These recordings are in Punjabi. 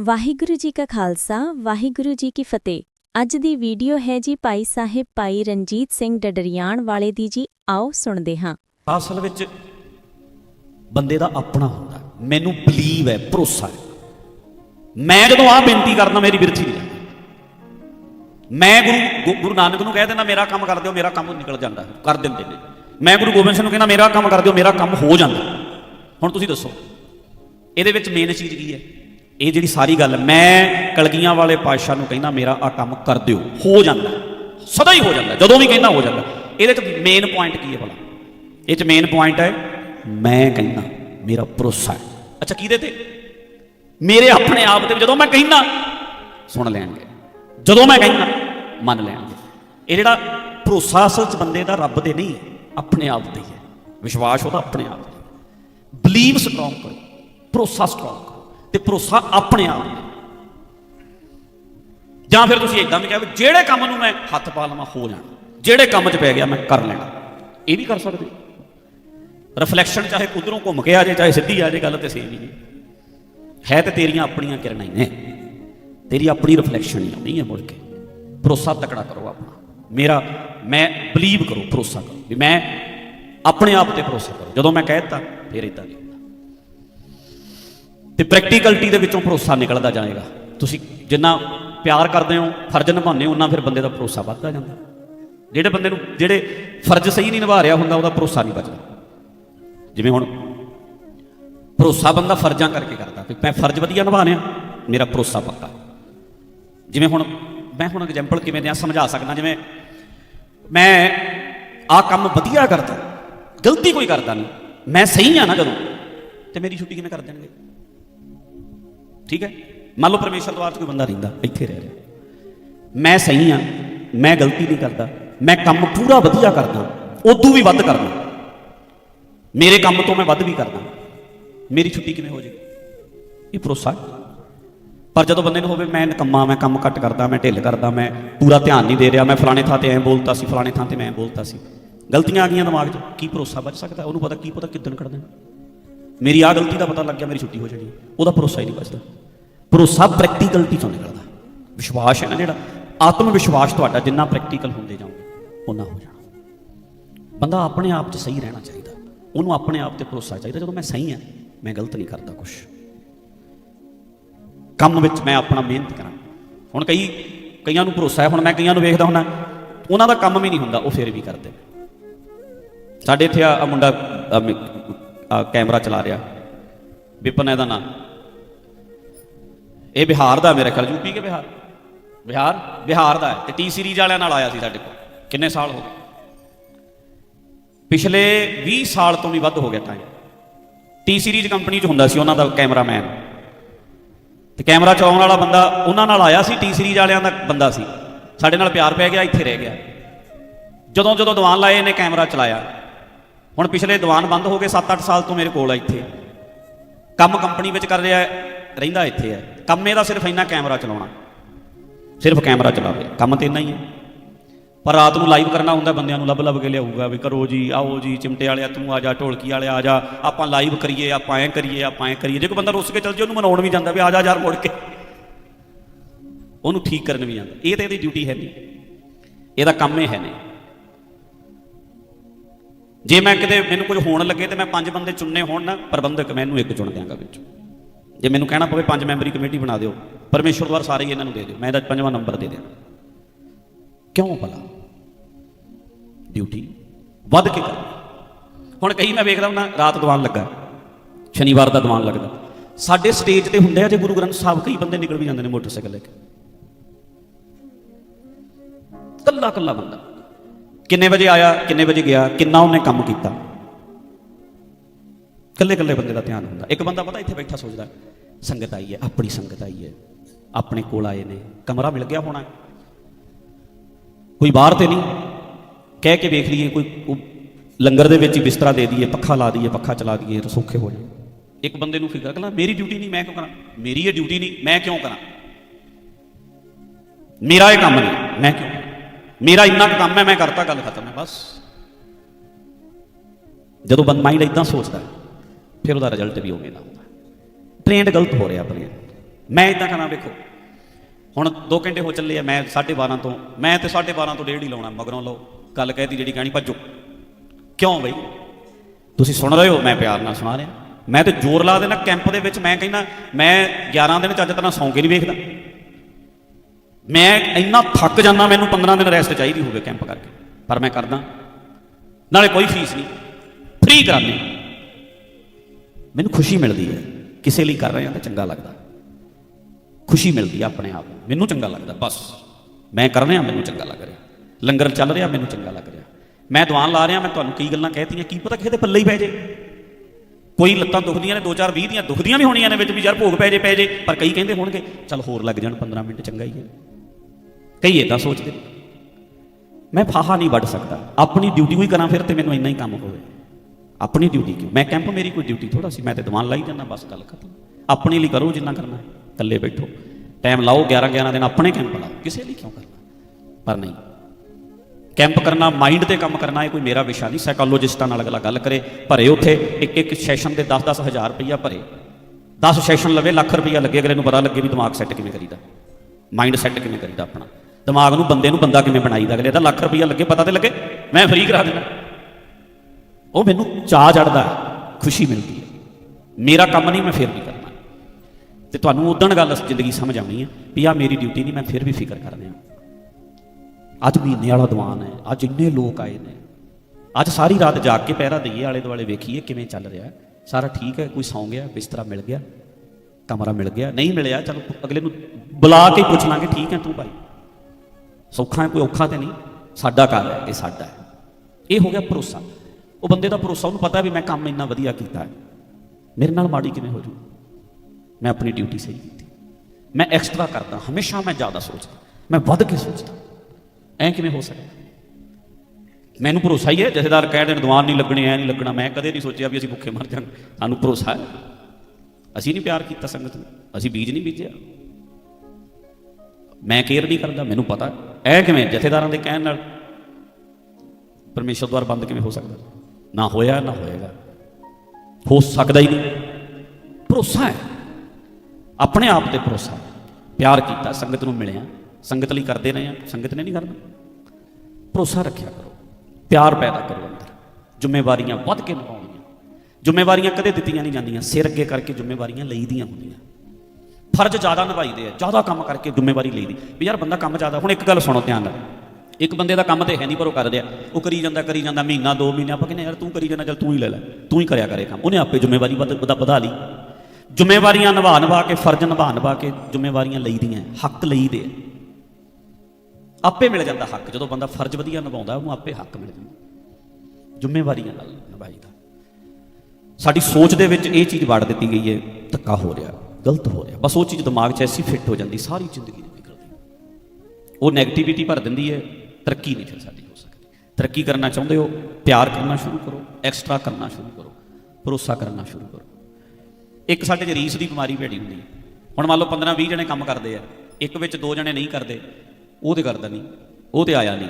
ਵਾਹਿਗੁਰੂ ਜੀ ਕਾ ਖਾਲਸਾ, ਵਾਹਿਗੁਰੂ ਜੀ ਕੀ ਫਤਿਹ। ਅੱਜ ਦੀ ਵੀਡੀਓ ਹੈ ਜੀ ਭਾਈ ਸਾਹਿਬ ਭਾਈ ਰਣਜੀਤ ਸਿੰਘ ਡਡਰੀਆਣ ਵਾਲੇ ਦੀ ਜੀ। ਆਓ ਸੁਣਦੇ ਹਾਂ। ਅਸਲ ਵਿੱਚ ਬੰਦੇ ਦਾ ਆਪਣਾ ਹੁੰਦਾ ਮੈਨੂੰ ਬਲੀਵ ਹੈ, ਭਰੋਸਾ ਹੈ। ਮੈਂ ਜਦੋਂ ਆਹ ਬੇਨਤੀ ਕਰਦਾ, ਮੇਰੀ ਬਿਰਥੀ ਨਹੀਂ ਮੈਂ ਗੁਰੂ ਗੁ- ਗੁਰੂ ਨਾਨਕ ਨੂੰ ਕਹਿ ਦਿੰਦਾ, ਮੇਰਾ ਕੰਮ ਕਰ ਦਿਓ ਮੇਰਾ ਕੰਮ ਨਿਕਲ ਜਾਂਦਾ ਕਰ ਦਿੰਦੇ ਨੇ। ਮੈਂ ਗੁਰੂ ਗੋਬਿੰਦ ਸਿੰਘ ਨੂੰ ਕਹਿੰਦਾ, ਮੇਰਾ ਕੰਮ ਕਰ ਦਿਓ ਮੇਰਾ ਕੰਮ ਹੋ ਜਾਂਦਾ ਹੁਣ ਤੁਸੀਂ ਦੱਸੋ, ਇਹਦੇ ਵਿੱਚ ਮੇਨ ਚੀਜ਼ ਕੀ ਹੈ? ਇਹ ਜਿਹੜੀ ਸਾਰੀ ਗੱਲ ਮੈਂ ਕਲਗੀਆਂ ਵਾਲੇ ਪਾਤਸ਼ਾਹ ਨੂੰ ਕਹਿੰਦਾ, ਮੇਰਾ ਆ ਕੰਮ ਕਰ ਦਿਓ। ਹੋ ਜਾਂਦਾ। ਸਦਾ ਹੀ ਹੋ ਜਾਂਦਾ। ਜਦੋਂ ਵੀ ਕਹਿੰਦਾ, ਹੋ ਜਾਂਦਾ। ਇਹਦੇ ਚ ਮੇਨ ਪੁਆਇੰਟ ਕੀ ਹੈ ਭਲਾ? ਇਹ ਚ ਮੇਨ ਪੁਆਇੰਟ ਹੈ, ਮੈਂ ਕਹਿੰਦਾ, ਮੇਰਾ ਭਰੋਸਾ ਹੈ। ਅੱਛਾ, ਕਿਹਦੇ ਤੇ? ਮੇਰੇ ਆਪਣੇ ਆਪ ਤੇ। ਜਦੋਂ ਮੈਂ ਕਹਿੰਦਾ, ਸੁਣ ਲੈਣਗੇ। ਜਦੋਂ ਮੈਂ ਕਹਿੰਦਾ, ਮੰਨ ਲੈਣਗੇ। ਇਹ ਜਿਹੜਾ ਭਰੋਸਾ ਅਸਲ ਚ ਬੰਦੇ ਦਾ ਰੱਬ ਤੇ ਨਹੀਂ, ਆਪਣੇ ਆਪ ਤੇ ਹੀ ਹੈ। ਵਿਸ਼ਵਾਸ ਉਹਦਾ ਆਪਣੇ ਆਪ ਤੇ। ਬਲੀਵ ਸਟਰੋਂਗ ਕਰੋ। ਭਰੋਸਾ ਸਟਰੋਂਗ ਤੇ ਭਰੋਸਾ ਆਪਣੇ ਆਪ ਜਾਂ ਫਿਰ ਤੁਸੀਂ ਇਦਾਂ ਵੀ ਕਹੋ ਵੀ ਜਿਹੜੇ ਕੰਮ ਨੂੰ ਮੈਂ ਹੱਥ ਪਾ ਲਵਾਂ, ਹੋ ਜਾਣਾ। ਜਿਹੜੇ ਕੰਮ 'ਚ ਪੈ ਗਿਆ, ਮੈਂ ਕਰ ਲੈਣਾ। ਇਹ ਵੀ ਕਰ ਸਕਦੇ। ਰਿਫਲੈਕਸ਼ਨ ਚਾਹੇ ਕੁਦਰੋਂ ਘੁੰਮ ਕੇ ਆ ਜੇ ਚਾਹੇ ਸਿੱਧੀ ਆ ਜੇ ਗੱਲ ਤੇ ਸੇਮ ਹੀ ਹੈ। ਹੈ ਤੇ ਤੇਰੀਆਂ ਆਪਣੀਆਂ ਕਿਰਨਾਂ ਹੀ ਨੇ। ਤੇਰੀ ਆਪਣੀ ਰਿਫਲੈਕਸ਼ਨ ਹੀ ਆਉਣੀ ਹੈ ਮੁੜ ਕੇ। ਭਰੋਸਾ ਤਕੜਾ ਕਰੋ ਆਪਣਾ। ਮੇਰਾ, ਮੈਂ ਬਲੀਵ ਕਰੋ, ਭਰੋਸਾ ਕਰੋ। ਵੀ ਮੈਂ ਆਪਣੇ ਆਪ ਤੇ ਭਰੋਸਾ ਕਰੋ। ਜਦੋਂ ਮੈਂ ਕਹਿ ਦਿੱਤਾ, ਫਿਰ ਇਦਾਂ ਨਹੀਂ। ਤੇ ਪ੍ਰੈਕਟੀਕਲਟੀ ਦੇ ਵਿੱਚੋਂ ਭਰੋਸਾ ਨਿਕਲਦਾ ਜਾਏਗਾ। ਤੁਸੀਂ ਜਿੰਨਾ ਪਿਆਰ ਕਰਦੇ ਹੋ, ਫਰਜ਼ ਨਿਭਾਉਂਦੇ ਹੋ ਉਹਨਾਂ ਫਿਰ ਬੰਦੇ ਦਾ ਭਰੋਸਾ ਵੱਧਦਾ ਜਾਂਦਾ। ਜਿਹੜੇ ਬੰਦੇ ਨੂੰ, ਜਿਹੜੇ ਫਰਜ਼ ਸਹੀ ਨਹੀਂ ਨਿਭਾ ਰਿਹਾ ਹੁੰਦਾ, ਉਹਦਾ ਭਰੋਸਾ ਨਹੀਂ ਬਚਦਾ ਜਿਵੇਂ ਹੁਣ ਭਰੋਸਾ ਬੰਦਾ ਫਰਜ਼ਾਂ ਕਰਕੇ ਕਰਦਾ, ਵੀ ਮੈਂ ਫਰਜ਼ ਵਧੀਆ ਨਿਭਾ ਰਿਹਾ, ਮੇਰਾ ਭਰੋਸਾ ਪੱਕਾ। ਜਿਵੇਂ ਹੁਣ ਮੈਂ ਹੁਣ ਐਗਜ਼ਾਮਪਲ ਕਿਵੇਂ ਦਿਆਂ ਸਮਝਾ ਸਕਦਾ, ਜਿਵੇਂ ਮੈਂ ਆ ਕੰਮ ਵਧੀਆ ਕਰਦਾ, ਗਲਤੀ ਕੋਈ ਕਰਦਾ ਨਹੀਂ, ਮੈਂ ਸਹੀ ਆ ਨਾ ਜਦੋਂ, ਤੇ ਮੇਰੀ ਛੁੱਟੀ ਕਿਵੇਂ ਕਰ ਦੇਣਗੇ? ਠੀਕ ਹੈ? ਮੰਨ ਲਓ ਪਰਮੇਸ਼ਰ ਦਵਾਰ 'ਚ ਕੋਈ ਬੰਦਾ ਰਹਿੰਦਾ, ਇੱਥੇ ਰਹਿ ਰਿਹਾ। ਮੈਂ ਸਹੀ ਆ ਮੈਂ ਗਲਤੀ ਨਹੀਂ ਕਰਦਾ, ਮੈਂ ਕੰਮ ਪੂਰਾ ਵਧੀਆ ਕਰਦਾ, ਉਦੋਂ ਵੀ ਵੱਧ ਕਰਦਾ। ਮੇਰੇ ਕੰਮ ਤੋਂ ਮੈਂ ਵੱਧ ਵੀ ਕਰਦਾ। ਮੇਰੀ ਛੁੱਟੀ ਕਿਵੇਂ ਹੋ ਜਾਏਗੀ ਇਹ ਭਰੋਸਾ ਪਰ ਜਦੋਂ ਬੰਦੇ ਨੂੰ ਹੋਵੇ, ਮੈਂ ਨਕੰਮਾ, ਮੈਂ ਕੰਮ ਘੱਟ ਕਰਦਾ, ਮੈਂ ਢਿੱਲ ਕਰਦਾ, ਮੈਂ ਪੂਰਾ ਧਿਆਨ ਨਹੀਂ ਦੇ ਰਿਹਾ, ਮੈਂ ਫਲਾਣੇ ਥਾਂ ਤੇ ਐਂ ਬੋਲਤਾ ਸੀ, ਫਲਾਣੇ ਥਾਂ ਤੇ ਮੈਂ ਐਂ ਬੋਲਤਾ ਸੀ। ਗਲਤੀਆਂ ਆ ਗਈਆਂ ਦਿਮਾਗ 'ਚ। ਕੀ ਭਰੋਸਾ ਬਚ ਸਕਦਾ? ਉਹਨੂੰ ਪਤਾ ਕੀ ਪਤਾ ਕਿੱਦਣ ਕੱਢ ਦੇਣਾ। ਮੇਰੀ ਆ ਗਲਤੀ ਦਾ ਪਤਾ ਲੱਗ ਗਿਆ, ਮੇਰੀ ਛੁੱਟੀ ਹੋ ਜਾਣੀ ਉਹਦਾ ਭਰੋਸਾ ਹੀ ਨਹੀਂ ਬਚਦਾ। ਭਰੋਸਾ ਪ੍ਰੈਕਟੀਕਲਟੀ ਤੋਂ ਨਿਕਲਦਾ। ਵਿਸ਼ਵਾਸ ਹੈ ਨਾ ਜਿਹੜਾ? ਆਤਮ ਵਿਸ਼ਵਾਸ ਤੁਹਾਡਾ ਜਿੰਨਾ ਪ੍ਰੈਕਟੀਕਲ ਹੁੰਦੇ ਜਾਓਗੇ ਉਨਾ ਹੋ ਜਾਣਾ। ਬੰਦਾ ਆਪਣੇ ਆਪ 'ਚ ਸਹੀ ਰਹਿਣਾ ਚਾਹੀਦਾ। ਉਹਨੂੰ ਆਪਣੇ ਆਪ ਤੇ ਭਰੋਸਾ ਚਾਹੀਦਾ, ਜਦੋਂ ਮੈਂ ਸਹੀ ਹਾਂ, ਮੈਂ ਗਲਤ ਨਹੀਂ ਕਰਦਾ ਕੁਝ ਕੰਮ ਵਿੱਚ ਮੈਂ ਆਪਣਾ ਮਿਹਨਤ ਕਰਾਂ। ਹੁਣ ਕਈ, ਕਈਆਂ ਨੂੰ ਭਰੋਸਾ ਹੈ, ਹੁਣ ਮੈਂ ਕਈਆਂ ਨੂੰ ਵੇਖਦਾ ਹੁੰਦਾ। ਉਹਨਾਂ ਦਾ ਕੰਮ ਵੀ ਨਹੀਂ ਹੁੰਦਾ, ਉਹ ਫਿਰ ਵੀ ਕਰਦੇ ਸਾਡੇ ਇੱਥੇ ਆ ਮੁੰਡਾ ਕੈਮਰਾ ਚਲਾ ਰਿਹਾ। ਵਿਪਨ ਇਹਦਾ ਦਾ ਨਾਮ ਇਹ ਬਿਹਾਰ ਦਾ ਮੇਰੇ ਖਿਆਲ ਯੂਪੀ ਕੇ ਬਿਹਾਰ? ਬਿਹਾਰ? ਬਿਹਾਰ ਦਾ ਹੈ। ਤੇ ਟੀ ਸੀਰੀਜ਼ ਵਾਲਿਆਂ ਨਾਲ ਆਇਆ ਸੀ ਸਾਡੇ ਕੋਲ। ਕਿੰਨੇ ਸਾਲ ਹੋ ਗਏ? ਪਿਛਲੇ 20 ਸਾਲ ਤੋਂ ਵੀ ਵੱਧ ਹੋ ਗਿਆ ਟਾਈਮ ਟੀ ਸੀਰੀਜ਼ ਕੰਪਨੀ 'ਚ ਹੁੰਦਾ ਸੀ ਉਹਨਾਂ ਦਾ ਕੈਮਰਾਮੈਨ। ਤੇ ਕੈਮਰਾ ਚਲਾਉਣ ਵਾਲਾ ਬੰਦਾ ਉਹਨਾਂ ਨਾਲ ਆਇਆ ਸੀ, ਟੀ ਸੀਰੀਜ਼ ਵਾਲਿਆਂ ਦਾ ਬੰਦਾ ਸੀ। ਸਾਡੇ ਨਾਲ ਪਿਆਰ ਪੈ ਗਿਆ, ਇੱਥੇ ਰਹਿ ਗਿਆ। ਜਦੋਂ ਜਦੋਂ ਦੀਵਾਨ ਲਾਏ, ਇਹਨੇ ਕੈਮਰਾ ਚਲਾਇਆ। ਹੁਣ ਪਿਛਲੇ ਦੀਵਾਨ ਬੰਦ ਹੋ ਗਏ 7-8 ਸਾਲ ਤੋਂ ਮੇਰੇ ਕੋਲ ਆ ਇੱਥੇ। ਕੰਮ ਕੰਪਨੀ ਵਿੱਚ ਕਰ ਰਿਹਾ ਰਹਿੰਦਾ ਇੱਥੇ ਹੈ। ਕੰਮ ਇਹਦਾ ਸਿਰਫ ਇੰਨਾ ਕੈਮਰਾ ਚਲਾਉਣਾ। ਸਿਰਫ ਕੈਮਰਾ ਚਲਾਵੇ। ਕੰਮ ਤੇ ਇੰਨਾ ਹੀ ਹੈ। ਪਰ ਰਾਤ ਨੂੰ ਲਾਈਵ ਕਰਨਾ ਹੁੰਦਾ, ਬੰਦਿਆਂ ਨੂੰ ਲੱਭ ਲੱਭ ਕੇ ਲਿਆਊਗਾ ਵੀ ਕਰੋ ਜੀ, ਆਓ ਜੀ, ਚਿਮਟੇ ਵਾਲਿਆ, ਤੂੰ ਆ ਜਾ, ਢੋਲਕੀ ਵਾਲਿਆ ਆ ਜਾ, ਆਪਾਂ ਲਾਈਵ ਕਰੀਏ, ਆਪਾਂ ਐਂ ਕਰੀਏ, ਆਪਾਂ ਐਂ ਕਰੀਏ। ਜੇ ਕੋਈ ਬੰਦਾ ਰੁੱਸ ਕੇ ਚੱਲ ਜੇ, ਉਹਨੂੰ ਮਨਾਉਣ ਵੀ ਜਾਂਦਾ ਵੀ ਆ ਜਾ ਯਾਰ ਮੁੜ ਕੇ। ਉਹਨੂੰ ਠੀਕ ਕਰਨ ਵੀ ਜਾਂਦਾ। ਇਹ ਤਾਂ ਇਹਦੀ ਡਿਊਟੀ ਹੈ ਨਹੀਂ ਇਹਦਾ ਕੰਮ ਹੀ ਹੈ ਨਹੀਂ ਜੇ ਮੈਂ ਕਿਤੇ, ਮੈਨੂੰ ਕੁਝ ਹੋਣ ਲੱਗੇ ਤੇ ਮੈਂ ਪੰਜ ਬੰਦੇ ਚੁਣਨੇ ਹੋਣ ਨਾ, ਪ੍ਰਬੰਧਕ ਮੈਨੂੰ ਇੱਕ ਚੁਣ ਦਿਆਂਗਾ ਵਿੱਚੋਂ। ਜੇ ਮੈਨੂੰ ਕਹਿਣਾ ਪਵੇ ਪੰਜ ਮੈਂਬਰੀ ਕਮੇਟੀ ਬਣਾ ਦਿਓ, ਪਰਮੇਸ਼ਵਰ ਦੁਆਰ ਸਾਰੇ ਹੀ ਇਹਨਾਂ ਨੂੰ ਦੇ ਦਿਓ, ਮੈਂ ਇਹਦਾ ਪੰਜਵਾਂ ਨੰਬਰ ਦੇ ਦਿਆਂ। ਕਿਉਂ ਭਲਾ? ਡਿਊਟੀ? ਵੱਧ ਕੇ ਕਰ। ਹੁਣ ਕਈ ਮੈਂ ਵੇਖਦਾ ਹੁੰਦਾ, ਰਾਤ ਦੀਵਾਨ ਲੱਗਾ, ਸ਼ਨੀਵਾਰ ਦਾ ਦੀਵਾਨ ਲੱਗਦਾ। ਸਾਡੇ ਸਟੇਜ ਤੇ ਹੁੰਦੇ ਆ, ਜੇ ਗੁਰੂ ਗ੍ਰੰਥ ਸਾਹਿਬ ਕਈ ਬੰਦੇ ਨਿਕਲ ਵੀ ਜਾਂਦੇ ਨੇ ਮੋਟਰਸਾਈਕਲ ਲੈ ਕੇ। ਕੱਲਾ ਕੱਲਾ ਬੰਦਾ। ਕਿੰਨੇ ਵਜੇ ਆਇਆ, ਕਿੰਨੇ ਵਜੇ ਗਿਆ, ਕਿੰਨਾ ਉਹਨੇ ਕੰਮ ਕੀਤਾ? ਕੱਲੇ ਕੱਲੇ ਬੰਦੇ ਦਾ ਧਿਆਨ ਹੁੰਦਾ। ਇੱਕ ਬੰਦਾ ਪਤਾ ਇੱਥੇ ਬੈਠਾ ਸੋਚਦਾ ਸੰਗਤ ਆਈ ਹੈ ਆਪਣੀ ਸੰਗਤ ਆਈ ਹੈ। ਆਪਣੇ ਕੋਲ ਆਏ ਨੇ ਕਮਰਾ ਮਿਲ ਗਿਆ ਹੋਣਾ ਕੋਈ ਬਾਹਰ ਤੇ ਨਹੀਂ। ਕਹਿ ਕੇ ਵੇਖ ਲਈਏ ਕੋਈ ਲੰਗਰ ਦੇ ਵਿੱਚ ਹੀ ਬਿਸਤਰਾ ਦੇ ਦਈਏ ਪੱਖਾ ਲਾ ਦਈਏ ਪੱਖਾ ਚਲਾ ਦਈਏ ਤਾਂ ਸੌਖੇ ਹੋ ਜਾਣ। ਇੱਕ ਬੰਦੇ ਨੂੰ ਫਿਕਰ ਕਹਿੰਦਾ ਮੇਰੀ ਡਿਊਟੀ ਨਹੀਂ ਮੈਂ ਕਿਉਂ ਕਰਾਂ? ਮੇਰੀ ਇਹ ਡਿਊਟੀ ਨਹੀਂ ਮੈਂ ਕਿਉਂ ਕਰਾਂ? ਮੇਰਾ ਇਹ ਕੰਮ ਨਹੀਂ ਮੈਂ ਕਿਉਂ ਮੇਰਾ ਇੰਨਾ ਕੁ ਕੰਮ ਹੈ ਮੈਂ ਕਰਤਾ ਗੱਲ ਖਤਮ ਹੈ ਬਸ। ਜਦੋਂ ਬੰਦ ਮਾਈਂਡ ਇਦਾਂ ਸੋਚਦਾ ਹੈ, ਫਿਰ ਉਹਦਾ ਰਿਜ਼ਲਟ ਵੀ ਉਵੇਂ ਦਾ ਹੁੰਦਾ। ਟ੍ਰੇਨਡ ਗਲਤ ਹੋ ਰਿਹਾ ਆਪਣੇ। ਮੈਂ ਇਦਾਂ ਕਰਾਂ, ਵੇਖੋ। ਹੁਣ 2 ਘੰਟੇ ਹੋ ਚੱਲੇ ਆ, ਮੈਂ 12:30 ਤੋਂ, ਮੈਂ ਤੇ 12:30 ਤੋਂ ਡੇਢ ਹੀ ਲਾਉਣਾ, ਮਗਰੋਂ ਲਓ, ਗੱਲ ਕਹਿਤੀ ਜਿਹੜੀ ਕਹਿਣੀ, ਭੱਜੋ। ਕਿਉਂ ਬਈ? ਤੁਸੀਂ ਸੁਣ ਰਹੇ ਹੋ, ਮੈਂ ਪਿਆਰ ਨਾਲ ਸੁਣਾ ਰਿਹਾ। ਮੈਂ ਤੇ ਜ਼ੋਰ ਲਾ ਦੇਣਾ ਕੈਂਪ ਦੇ ਵਿੱਚ, ਮੈਂ ਕਹਿੰਦਾ, ਮੈਂ 11 ਦਿਨ ਚੱਜ ਤਰ੍ਹਾਂ ਸੌਂ ਕੇ ਨਹੀਂ ਵੇਖਦਾ। ਮੈਂ ਇੰਨਾ ਥੱਕ ਜਾਂਦਾ, ਮੈਨੂੰ 15 ਦਿਨ ਰੈਸਟ ਚਾਹੀਦੀ ਹੋਵੇ ਕੈਂਪ ਕਰਕੇ। ਪਰ ਮੈਂ ਕਰਦਾ। ਨਾਲੇ ਕੋਈ ਫੀਸ ਨਹੀਂ। ਫ੍ਰੀ ਕਰਾਉਂਦੇ। ਮੈਨੂੰ ਖੁਸ਼ੀ ਮਿਲਦੀ ਹੈ। ਕਿਸੇ ਲਈ ਕਰ ਰਹੇ ਹਾਂ ਤਾਂ ਚੰਗਾ ਲੱਗਦਾ। ਖੁਸ਼ੀ ਮਿਲਦੀ ਹੈ ਆਪਣੇ ਆਪ ਨੂੰ। ਮੈਨੂੰ ਚੰਗਾ ਲੱਗਦਾ, ਬਸ। ਮੈਂ ਕਰ ਰਿਹਾ, ਮੈਨੂੰ ਚੰਗਾ ਲੱਗ ਰਿਹਾ। ਲੰਗਰ ਚੱਲ ਰਿਹਾ, ਮੈਨੂੰ ਚੰਗਾ ਲੱਗ ਰਿਹਾ। ਮੈਂ ਦੀਵਾਨ ਲਾ ਰਿਹਾ, ਮੈਂ ਤੁਹਾਨੂੰ ਕਈ ਗੱਲਾਂ ਕਹਿਤੀਆਂ ਕੀ ਪਤਾ ਕਿਸੇ ਦੇ ਪੱਲੇ ਹੀ ਪੈ ਜੇ। ਕੋਈ ਲੱਤਾਂ ਦੁਖਦੀਆਂ ਨੇ 2 4 20 ਦੀਆਂ ਦੁਖਦੀਆਂ ਵੀ ਹੋਣੀਆਂ ਨੇ, ਵਿੱਚ ਵੀ ਯਾਰ ਭੋਗ ਪੈ ਜੇ ਪੈ ਜੇ, ਪਰ ਕਈ ਕਹਿੰਦੇ ਹੋਣਗੇ, ਚੱਲ ਹੋਰ ਲੱਗ ਜਾਣ 15 ਮਿੰਟ ਚੰਗਾ ਹੀ ਹੈ। ਕਈ ਏਦਾਂ ਸੋਚਦੇ ਮੈਂ ਫਾਹਾ ਨਹੀਂ ਵੱਢ ਸਕਦਾ। ਆਪਣੀ ਡਿਊਟੀ ਕੋਈ ਕਰਾਂ ਫਿਰ ਤੇ ਮੈਨੂੰ ਇੰਨਾ ਹੀ ਕੰਮ ਹੋਵੇ। ਆਪਣੀ ਡਿਊਟੀ ਕਿਉਂ ਮੈਂ ਕੈਂਪ ਮੇਰੀ ਕੋਈ ਡਿਊਟੀ ਥੋੜਾ ਸੀ, ਮੈਂ ਤੇ ਦਿਮਾਗ ਲਾਈ ਜਾਂਦਾ, ਬਸ ਗੱਲ ਖਤਮ। ਆਪਣੇ ਲਈ ਕਰੋ ਜਿੰਨਾ ਕਰਨਾ ਹੈ, ਇਕੱਲੇ ਬੈਠੋ। ਟਾਈਮ ਲਾਓ 11 11 ਦਿਨ ਆਪਣੇ ਕੈਂਪ ਲਾਓ। ਕਿਸੇ ਲਈ ਕਿਉਂ ਕਰਨਾ? ਪਰ ਨਹੀਂ। ਕੈਂਪ ਕਰਨਾ ਮਾਈਂਡ ਤੇ ਕੰਮ ਕਰਨਾ, ਇਹ ਕੋਈ ਮੇਰਾ ਵਿਸ਼ਾ ਨਹੀਂ। ਸਾਈਕੋਲੋਜਿਸਟਾਂ ਨਾਲ ਅਗਲਾ ਗੱਲ ਕਰੇ, ਭਰੇ ਉੱਥੇ ਇੱਕ ਇੱਕ ਸੈਸ਼ਨ ਦੇ 10 10 ਹਜ਼ਾਰ ਰੁਪਈਆ ਭਰੇ। 10 ਸੈਸ਼ਨ ਲਵੇ, ਲੱਖ ਰੁਪਈਆ ਲੱਗੇ, ਅਗਲੇ ਨੂੰ ਪਤਾ ਲੱਗੇ ਵੀ ਦਿਮਾਗ ਸੈੱਟ ਕਿਵੇਂ ਕਰੀਦਾ। ਮਾਈਂਡ ਸੈੱਟ ਕਿਵੇਂ ਕਰੀਦਾ ਆਪਣਾ। ਦਿਮਾਗ ਨੂੰ ਬੰਦੇ ਨੂੰ ਬੰਦਾ ਕਿਵੇਂ ਬਣਾਈਦਾ? ਅਗਲੇ ਦਾ ਲੱਖ ਰੁਪਈਆ ਲੱਗੇ, ਪਤਾ ਤੇ ਲੱਗੇ, ਮੈਂ ਫ੍ਰੀ ਕਰਾ ਦੇਣਾ। ਉਹ ਮੈਨੂੰ ਚਾਹ ਚੜਦਾ ਖੁਸ਼ੀ ਮਿਲਦੀ ਹੈ। ਮੇਰਾ ਕੰਮ ਨਹੀਂ, ਮੈਂ ਫਿਰ ਵੀ ਕਰਨਾ। ਤੇ ਤੁਹਾਨੂੰ ਉਦੋਂ ਗੱਲ ਜ਼ਿੰਦਗੀ ਸਮਝ ਆਉਣੀ ਹੈ ਵੀ ਆ ਮੇਰੀ ਡਿਊਟੀ ਨਹੀਂ, ਮੈਂ ਫਿਰ ਵੀ ਫਿਕਰ ਕਰ ਰਿਹਾ ਅੱਜ ਮਹੀਨੇ ਵਾਲਾ ਦੀਵਾਨ ਹੈ, ਅੱਜ ਇੰਨੇ ਲੋਕ ਆਏ ਨੇ। ਅੱਜ ਸਾਰੀ ਰਾਤ ਜਾਗ ਕੇ ਪਹਿਰਾ ਦਈਏ, ਆਲੇ ਦੁਆਲੇ ਵੇਖੀਏ ਕਿਵੇਂ ਚੱਲ ਰਿਹਾ ਸਾਰਾ ਠੀਕ ਹੈ, ਕੋਈ ਸੌਂ ਗਿਆ, ਬਿਸਤਰਾ ਮਿਲ ਗਿਆ, ਕਮਰਾ ਮਿਲ ਗਿਆ, ਨਹੀਂ ਮਿਲਿਆ, ਚਲੋ ਅਗਲੇ ਨੂੰ ਬੁਲਾ ਕੇ ਪੁੱਛ ਲਾਂਗੇ, ਠੀਕ ਹੈ ਤੂੰ ਭਾਈ। ਸੌਖਾ ਹੈ, ਕੋਈ ਔਖਾ ਤੇ ਨਹੀਂ, ਸਾਡਾ ਘਰ ਹੈ, ਇਹ ਸਾਡਾ ਹੈ। ਇਹ ਹੋ ਗਿਆ ਭਰੋਸਾ। ਉਹ ਬੰਦੇ ਦਾ ਭਰੋਸਾ, ਉਹਨੂੰ ਪਤਾ ਵੀ ਮੈਂ ਕੰਮ ਇੰਨਾ ਵਧੀਆ ਕੀਤਾ ਹੈ। ਮੇਰੇ ਨਾਲ ਮਾੜੀ ਕਿਵੇਂ ਹੋ ਜੂ? ਮੈਂ ਆਪਣੀ ਡਿਊਟੀ ਸਹੀ ਕੀਤੀ। ਮੈਂ ਐਕਸਟਰਾ ਕਰਦਾ, ਹਮੇਸ਼ਾ ਮੈਂ ਜ਼ਿਆਦਾ ਸੋਚਦਾ, ਮੈਂ ਵੱਧ ਕੇ ਸੋਚਦਾ। ਐ ਕਿਵੇਂ ਹੋ ਸਕਦਾ? ਮੈਨੂੰ ਭਰੋਸਾ ਹੀ ਹੈ, ਜਥੇਦਾਰ ਕਹਿ ਦੇਣ ਦੀਵਾਨ ਨਹੀਂ ਲੱਗਣੀ, ਐ ਨਹੀਂ ਲੱਗਣਾ। ਮੈਂ ਕਦੇ ਨਹੀਂ ਸੋਚਿਆ ਵੀ ਅਸੀਂ ਭੁੱਖੇ ਮਰ ਜਾਵਾਂਗੇ ਸਾਨੂੰ ਭਰੋਸਾ ਹੈ। ਅਸੀਂ ਨਹੀਂ ਪਿਆਰ ਕੀਤਾ ਸੰਗਤ ਨੂੰ। ਅਸੀਂ ਬੀਜ ਨਹੀਂ ਬੀਜਿਆ। ਮੈਂ ਕੇਅਰ ਨਹੀਂ ਕਰਦਾ, ਮੈਨੂੰ ਪਤਾ। ਐ ਕਿਵੇਂ? ਜਥੇਦਾਰਾਂ ਦੇ ਕਹਿਣ ਨਾਲ ਪਰਮੇਸ਼ਰ ਦੁਆਰ ਬੰਦ ਕਿਵੇਂ ਹੋ ਸਕਦਾ? ਨਾ ਹੋਇਆ, ਨਾ ਹੋਏਗਾ। ਹੋ ਸਕਦਾ ਹੀ ਨਹੀਂ। ਭਰੋਸਾ ਹੈ। ਆਪਣੇ ਆਪ ਤੇ ਭਰੋਸਾ ਪਿਆਰ ਕੀਤਾ, ਸੰਗਤ ਨੂੰ ਮਿਲਿਆ। ਸੰਗਤ ਲਈ ਕਰਦੇ ਰਹੇ ਆ ਸੰਗਤ ਨੇ ਨਹੀਂ ਕਰਨਾ। ਭਰੋਸਾ ਰੱਖਿਆ ਕਰੋ। ਪਿਆਰ ਪੈਦਾ ਕਰੋ ਅੰਦਰ। ਜ਼ਿੰਮੇਵਾਰੀਆਂ ਵੱਧ ਕੇ ਨਿਭਾਉਣੀਆਂ। ਜ਼ਿੰਮੇਵਾਰੀਆਂ ਕਦੇ ਦਿੱਤੀਆਂ ਨਹੀਂ ਜਾਂਦੀਆਂ। ਸਿਰ ਅੱਗੇ ਕਰਕੇ ਜ਼ਿੰਮੇਵਾਰੀਆਂ ਲਈਦੀਆਂ ਹੁੰਦੀਆਂ। ਫਰਜ਼ ਜ਼ਿਆਦਾ ਨਿਭਾਈਦੇ ਆ। ਜ਼ਿਆਦਾ ਕੰਮ ਕਰਕੇ ਜ਼ਿੰਮੇਵਾਰੀ ਲਈਦੀ। ਵੀ ਯਾਰ ਬੰਦਾ ਕੰਮ ਜ਼ਿਆਦਾ ਹੁਣ ਇੱਕ ਗੱਲ ਸੁਣੋ ਧਿਆਨ ਨਾਲ। ਇੱਕ ਬੰਦੇ ਦਾ ਕੰਮ ਤੇ ਹੈ ਨਹੀਂ ਪਰ ਉਹ ਕਰ ਰਿਹਾ ਉਹ ਕਰੀ ਜਾਂਦਾ ਕਰੀ ਜਾਂਦਾ, ਮਹੀਨਾ, ਦੋ ਮਹੀਨੇ, ਆਪਾਂ ਕਹਿੰਦੇ ਯਾਰ ਤੂੰ ਕਰੀ ਜਾਂਦਾ, ਚੱਲ ਤੂੰ ਹੀ ਲੈ ਲੈ, ਤੂੰ ਹੀ ਕਰਿਆ ਕਰੇ ਕੰਮ। ਉਹਨੇ ਆਪੇ ਜ਼ਿੰਮੇਵਾਰੀ ਵਧ- ਵਧਾ ਵਧਾ ਲਈ। ਜ਼ਿੰਮੇਵਾਰੀਆਂ ਨਿਭਾ ਨਿਭਾ ਕੇ, ਫਰਜ਼ ਨਿਭਾ ਨਿਭਾ ਕੇ ਜ਼ਿੰਮੇਵਾਰੀਆਂ ਲਈਦੀਆਂ ਹੱਕ ਲਈਦੇ ਆ ਆਪੇ ਮਿਲ ਜਾਂਦਾ ਹੱਕ, ਜਦੋਂ ਬੰਦਾ ਫਰਜ਼ ਵਧੀਆ ਨਿਭਾਉਂਦਾ, ਉਹਨੂੰ ਆਪੇ ਹੱਕ ਮਿਲ ਜਾਂਦਾ। ਜ਼ਿੰਮੇਵਾਰੀਆਂ ਨਾਲ ਨਿਭਾਈਦਾ ਸਾਡੀ ਸੋਚ ਦੇ ਵਿੱਚ ਇਹ ਚੀਜ਼ ਵੜ ਦਿੱਤੀ ਗਈ ਹੈ ਧੱਕਾ ਹੋ ਰਿਹਾ, ਗਲਤ ਹੋ ਰਿਹਾ। ਬਸ ਉਹ ਚੀਜ਼ ਦਿਮਾਗ 'ਚ ਐਸੀ ਫਿੱਟ ਹੋ ਜਾਂਦੀ, ਸਾਰੀ ਜ਼ਿੰਦਗੀ ਨਹੀਂ ਨਿਕਲਦੀ ਉਹ 네ਗੇਟਿਵਿਟੀ ਭਰ ਦਿੰਦੀ ਹੈ ਤਰੱਕੀ ਨਹੀਂ ਫਿਰ ਸਾਡੀ ਹੋ ਸਕਦੀ। ਤਰੱਕੀ ਕਰਨਾ ਚਾਹੁੰਦੇ ਹੋ, ਪਿਆਰ ਕਰਨਾ ਸ਼ੁਰੂ ਕਰੋ ਐਕਸਟਰਾ ਕਰਨਾ ਸ਼ੁਰੂ ਕਰੋ, ਭਰੋਸਾ ਕਰਨਾ ਸ਼ੁਰੂ ਕਰੋ। ਇੱਕ ਸਾਡੇ 'ਚ ਰੀਸ ਦੀ ਬਿਮਾਰੀ ਭੈੜੀ ਹੁੰਦੀ ਹੈ। ਹੁਣ ਮੰਨ ਲਓ 15 20 ਜਣੇ ਕੰਮ ਕਰਦੇ ਆ, ਇੱਕ ਵਿੱਚ ਦੋ ਜਣੇ ਨਹੀਂ ਕਰਦੇ, ਉਹ ਤੇ ਕਰਦਾ ਨਹੀਂ, ਉਹ ਤੇ ਆਇਆ ਨਹੀਂ,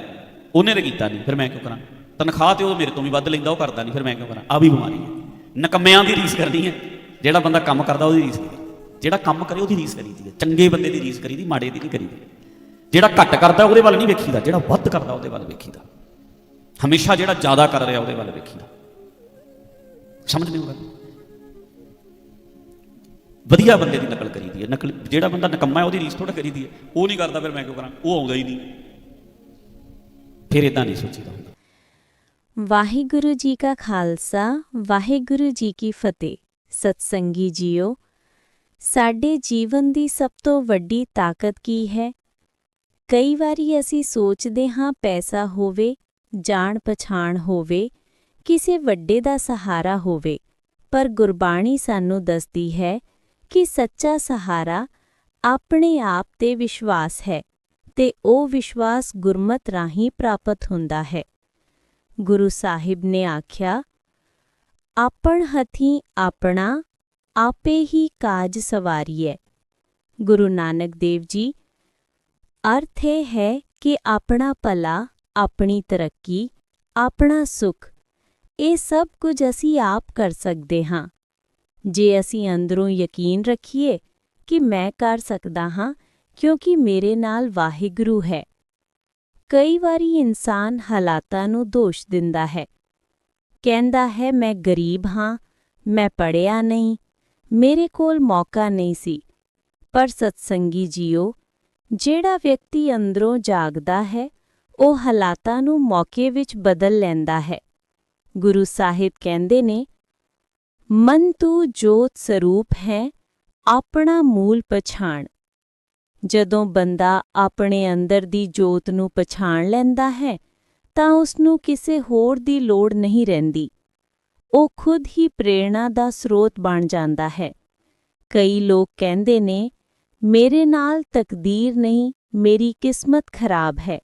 ਉਹਨੇ ਤੇ ਕੀਤਾ ਨਹੀਂ, ਫਿਰ ਮੈਂ ਕਿਉਂ ਕਰਾਂ? ਤਨਖਾਹ ਤੇ ਉਹ ਮੇਰੇ ਤੋਂ ਵੀ ਵੱਧ ਲੈਂਦਾ, ਉਹ ਕਰਦਾ ਨਹੀਂ, ਫਿਰ ਮੈਂ ਕਿਉਂ ਕਰਾਂ? ਆ ਵੀ ਬਿਮਾਰੀ ਹੈ। ਨਕਮਿਆਂ ਦੀ ਰੀਸ ਕਰਨੀ ਹੈ। ਜਿਹੜਾ ਬੰਦਾ ਕੰਮ ਕਰਦਾ, ਉਹਦੀ ਰੀਸ ਕਰੀ। ਜਿਹੜਾ ਕੰਮ ਕਰੇ, ਉਹਦੀ ਰੀਸ ਕਰੀਦੀ ਹੈ। ਚੰਗੇ ਬੰਦੇ ਦੀ ਰੀਸ ਕਰੀਦੀ ਮਾੜੇ ਦੀ ਨਹੀਂ ਕਰੀਦੀ ਜਿਹੜਾ ਘੱਟ ਕਰਦਾ ਉਹਦੇ ਵੱਲ ਨਹੀਂ ਵੇਖੀਦਾ, ਜਿਹੜਾ ਵੱਧ ਕਰਦਾ ਉਹਦੇ ਵੱਲ ਵੇਖੀਦਾ। ਹਮੇਸ਼ਾ ਜਿਹੜਾ ਜ਼ਿਆਦਾ ਕਰ ਰਿਹਾ ਉਹਦੇ ਵੱਲ ਵੇਖੀਦਾ। ਸਮਝ ਨਹੀਂ ਹੋਗਾ ਵਧੀਆ ਬੰਦੇ ਦੀ ਨਕਲ ਕਰੀਦੀ ਹੈ। ਨਕਲ, ਜਿਹੜਾ ਬੰਦਾ ਨਕੰਮਾ ਹੈ, ਉਹਦੀ ਰੀਸ ਥੋੜਾ ਕਰੀਦੀ ਹੈ। ਉਹ ਨਹੀਂ ਕਰਦਾ ਫਿਰ ਮੈਂ ਕਿਉਂ ਕਰਾਂ? ਉਹ ਆਉਂਦਾ ਹੀ ਨਹੀਂ। ਫਿਰ ਇਦਾਂ ਨਹੀਂ ਸੋਚੀਦਾ ਹੁੰਦਾ। ਵਾਹਿਗੁਰੂ ਜੀ ਕਾ ਖਾਲਸਾ, ਵਾਹਿਗੁਰੂ ਜੀ ਕੀ ਫਤਿਹ। ਸਤਸੰਗੀ ਜੀਓ, ਸਾਡੇ ਜੀਵਨ ਦੀ ਸਭ ਤੋਂ ਵੱਡੀ ਤਾਕਤ ਕੀ ਹੈ? ਕਈ ਵਾਰੀ ਅਸੀਂ ਸੋਚਦੇ ਹਾਂ ਪੈਸਾ ਹੋਵੇ, ਜਾਣ ਪਛਾਣ ਹੋਵੇ, ਕਿਸੇ ਵੱਡੇ ਦਾ ਸਹਾਰਾ ਹੋਵੇ, ਪਰ ਗੁਰਬਾਣੀ ਸਾਨੂੰ ਦੱਸਦੀ ਹੈ ਕਿ ਸੱਚਾ ਸਹਾਰਾ ਆਪਣੇ ਆਪ ਤੇ ਵਿਸ਼ਵਾਸ ਹੈ ਤੇ ਉਹ ਵਿਸ਼ਵਾਸ ਗੁਰਮਤ ਰਾਹੀਂ ਪ੍ਰਾਪਤ ਹੁੰਦਾ ਹੈ। ਗੁਰੂ ਸਾਹਿਬ ਨੇ ਆਖਿਆ, ਆਪਣ ਹਥੀ ਆਪਣਾ, ਆਪੇ ਹੀ ਕਾਜ ਸਵਾਰੀਐ। ਗੁਰੂ ਨਾਨਕ ਦੇਵ ਜੀ ਅਰਥ ਇਹ ਹੈ ਕਿ ਆਪਣਾ ਭਲਾ, ਆਪਣੀ ਤਰੱਕੀ, ਆਪਣਾ ਸੁਖ, ਇਹ ਸਭ ਕੁਝ ਅਸੀਂ ਆਪ ਕਰ ਸਕਦੇ ਹਾਂ। ਜੇ ਅਸੀਂ ਅੰਦਰੋਂ ਯਕੀਨ ਰੱਖੀਏ ਕਿ ਮੈਂ ਕਰ ਸਕਦਾ ਹਾਂ, ਕਿਉਂਕਿ ਮੇਰੇ ਨਾਲ ਵਾਹਿਗੁਰੂ ਹੈ। ਕਈ ਵਾਰੀ ਇਨਸਾਨ ਹਾਲਾਤਾਂ ਨੂੰ ਦੋਸ਼ ਦਿੰਦਾ ਹੈ। ਕਹਿੰਦਾ ਹੈ, ਮੈਂ ਗਰੀਬ ਹਾਂ, ਮੈਂ ਪੜਿਆ ਨਹੀਂ, ਮੇਰੇ ਕੋਲ ਮੌਕਾ ਨਹੀਂ ਸੀ, ਪਰ ਸਤਸੰਗੀ ਜੀਓ ਜਿਹੜਾ ਵਿਅਕਤੀ ਅੰਦਰੋਂ ਜਾਗਦਾ ਹੈ, ਉਹ ਹਾਲਾਤਾਂ ਨੂੰ ਮੌਕੇ ਵਿੱਚ ਬਦਲ ਲੈਂਦਾ ਹੈ। ਗੁਰੂ ਸਾਹਿਬ ਕਹਿੰਦੇ ਨੇ, ਮਨ ਤੂੰ ਜੋਤ ਸਰੂਪ ਹੈ, ਆਪਣਾ ਮੂਲ ਪਛਾਣ। ਜਦੋਂ ਬੰਦਾ ਆਪਣੇ ਅੰਦਰ ਦੀ ਜੋਤ ਨੂੰ ਪਛਾਣ ਲੈਂਦਾ ਹੈ, ਤਾਂ ਉਸ ਨੂੰ ਕਿਸੇ ਹੋਰ ਦੀ ਲੋੜ ਨਹੀਂ ਰਹਿੰਦੀ। ਉਹ ਖੁਦ ਹੀ ਪ੍ਰੇਰਣਾ ਦਾ ਸਰੋਤ ਬਣ ਜਾਂਦਾ ਹੈ। ਕਈ ਲੋਕ ਕਹਿੰਦੇ ਨੇ ਮੇਰੇ ਨਾਲ ਤਕਦੀਰ ਨਹੀਂ, ਮੇਰੀ ਕਿਸਮਤ ਖਰਾਬ ਹੈ।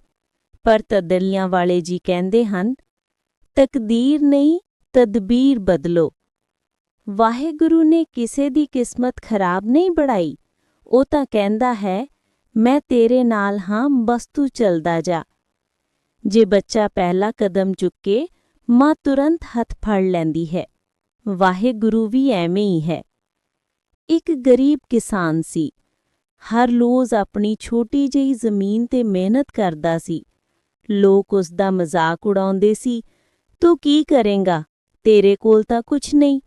ਪਰ ਤਦਲੀਆਂ ਵਾਲੇ ਜੀ ਕਹਿੰਦੇ ਹਨ, ਤਕਦੀਰ ਨਹੀਂ, ਤਦਬੀਰ ਬਦਲੋ। ਵਾਹਿਗੁਰੂ ਨੇ ਕਿਸੇ ਦੀ ਕਿਸਮਤ ਖਰਾਬ ਨਹੀਂ ਬਣਾਈ। ਉਹ ਤਾਂ ਕਹਿੰਦਾ ਹੈ, ਮੈਂ ਤੇਰੇ ਨਾਲ ਹਾਂ, ਬਸ ਤੂੰ ਚਲਦਾ ਜਾ। ਜੇ ਬੱਚਾ ਪਹਿਲਾ ਕਦਮ ਚੁੱਕੇ, ਮਾਂ ਤੁਰੰਤ ਹੱਥ ਫੜ ਲੈਂਦੀ ਹੈ। ਵਾਹਿਗੁਰੂ ਵੀ ਐਵੇਂ ਹੀ ਹੈ। ਇੱਕ ਗਰੀਬ ਕਿਸਾਨ ਸੀ। ਹਰ ਰੋਜ਼ ਆਪਣੀ ਛੋਟੀ ਜਿਹੀ ਜ਼ਮੀਨ ਤੇ ਮਿਹਨਤ ਕਰਦਾ ਸੀ। ਲੋਕ ਉਸ ਦਾ ਮਜ਼ਾਕ ਉਡਾਉਂਦੇ ਸੀ। ਤੂੰ ਕੀ ਕਰੇਂਗਾ? ਤੇਰੇ ਕੋਲ ਤਾਂ ਕੁਝ ਨਹੀਂ।